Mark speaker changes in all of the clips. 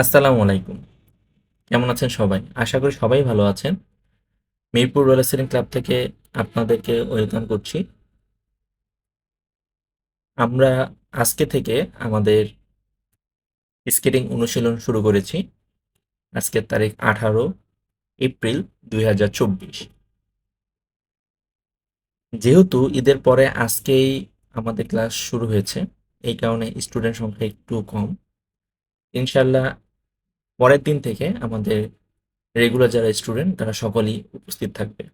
Speaker 1: আসসালামু আলাইকুম। কেমন আছেন সবাই? আশা করি সবাই ভালো আছেন। মিরপুর রোলার স্কেটিং ক্লাব থেকে আপনাদেরকে ওয়েলকাম করছি। আমরা আজকে থেকে আমাদের স্কেটিং অনুশীলন শুরু করেছি। আজকের তারিখ আঠারো এপ্রিল দুই হাজার চব্বিশ। যেহেতু ঈদের পরে আজকেই আমাদের ক্লাস শুরু হয়েছে, এই কারণে স্টুডেন্ট সংখ্যা একটু কম। ইনশাল্লাহ পরের দিন থেকে আমাদের রেগুলার যারা স্টুডেন্ট তারা সকলেই উপস্থিত থাকবে।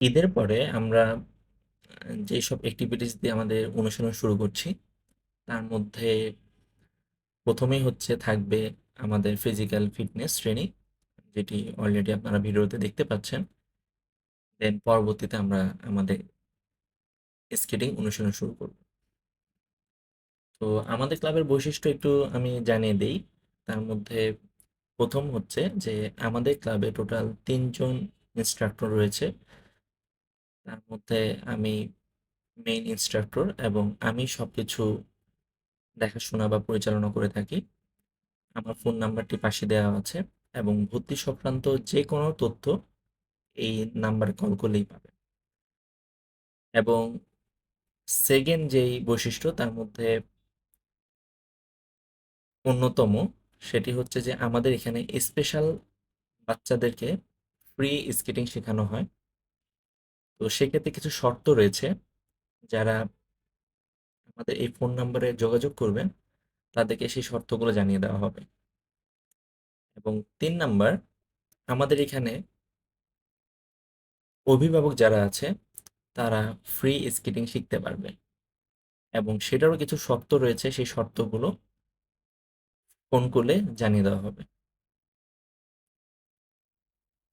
Speaker 1: ঈদের পরে আমরা, যেসব অ্যাক্টিভিটিস দিয়ে আমাদের অনুশীলন শুরু করছি, তার মধ্যে প্রথমেই হচ্ছে থাকবে আমাদের ফিজিক্যাল ফিটনেস ট্রেনিং যেটি অলরেডি আপনারা ভিডিওতে দেখতে পাচ্ছেন। দেন পরবর্তীতে আমরা আমাদের স্কেটিং অনুশীলন শুরু করব। তো আমাদের ক্লাবের বৈশিষ্ট্য একটু আমি জানিয়ে দেই। তার মধ্যে প্রথম হচ্ছে যে, আমাদের ক্লাবে টোটাল তিনজন ইনস্ট্রাক্টর রয়েছে। তার মধ্যে আমি মেইন ইনস্ট্রাক্টর এবং আমি সব কিছু দেখাশোনা বা পরিচালনা করে থাকি। আমার ফোন নাম্বারটি পাশে দেওয়া আছে এবং ভর্তি সংক্রান্ত যে কোনো তথ্য এই নাম্বারে কল করলেই পাবে। এবং সেকেন্ড যেই বৈশিষ্ট্য, তার মধ্যে অন্যতম সেটি হচ্ছে যে আমাদের এখানে স্পেশাল বাচ্চাদেরকে ফ্রি স্কেটিং শেখানো হয়। তো সেক্ষেত্রে কিছু শর্ত রয়েছে যারা আমাদের এই ফোন নাম্বারে যোগাযোগ করবেন, তাদেরকে সেই শর্তগুলো জানিয়ে দেওয়া হবে। এবং তিন নাম্বার আমাদের এখানে অভিভাবক যারা আছে, তারা ফ্রি স্কেটিং শিখতে পারবে। এবং সেটারও কিছু শর্ত রয়েছে, সেই শর্তগুলো ফোন করলে জানিয়ে দেওয়া হবে।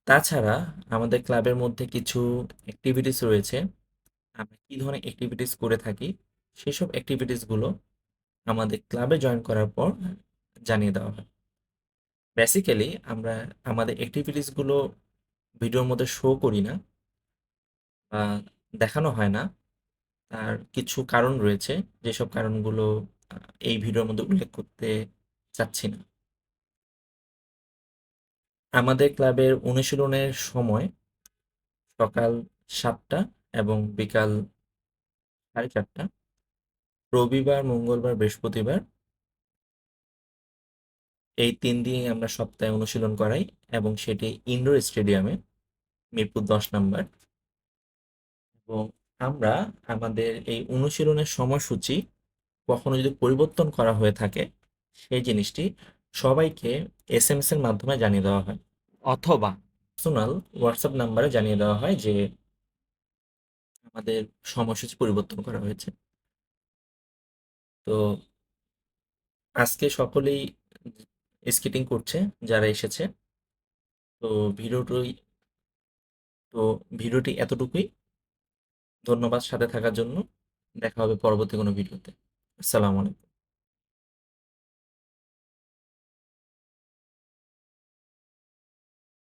Speaker 1: তাছাড়া আমাদের ক্লাবের মধ্যে কিছু অ্যাক্টিভিটিস রয়েছে। আমরা কী ধরনের অ্যাক্টিভিটিস করে থাকি, সেসব অ্যাক্টিভিটিসগুলো আমাদের ক্লাবে জয়েন করার পর জানিয়ে দেওয়া হয়। বেসিক্যালি আমরা আমাদের অ্যাক্টিভিটিসগুলো ভিডিওর মধ্যে শো করি না বা দেখানো হয় না। তার কিছু কারণ রয়েছে, যেসব কারণগুলো এই ভিডিওর মধ্যে উল্লেখ করতে চাচ্ছি না। আমাদের ক্লাবের অনুশীলনের সময় সকাল সাতটা এবং বিকাল সাড়ে চারটা, রবিবার, মঙ্গলবার, বৃহস্পতিবার এই তিন দিনই আমরা সপ্তাহে অনুশীলন করাই এবং সেটি ইনডোর স্টেডিয়ামে মিরপুর দশ নাম্বার। এবং আমরা আমাদের এই অনুশীলনের সময়সূচি কখনো যদি পরিবর্তন করা হয়ে থাকে সেই জিনিসটি সবাইকে এস এম এস এর মাধ্যমে জানিয়ে দেওয়া হয়। অথবা পার্সোনাল হোয়াটসঅ্যাপ নাম্বারে জানিয়ে দেওয়া হয় যে আমাদের সময়সূচি পরিবর্তন করা হয়েছে। তো আজকে সকলেই স্কেটিং করছে যারা এসেছে। তো ভিডিওটি তো ভিডিওটি এতটুকুই। ধন্যবাদ সাথে থাকার জন্য। দেখা হবে পরবর্তী কোনো ভিডিওতে। আসসালামু আলাইকুম।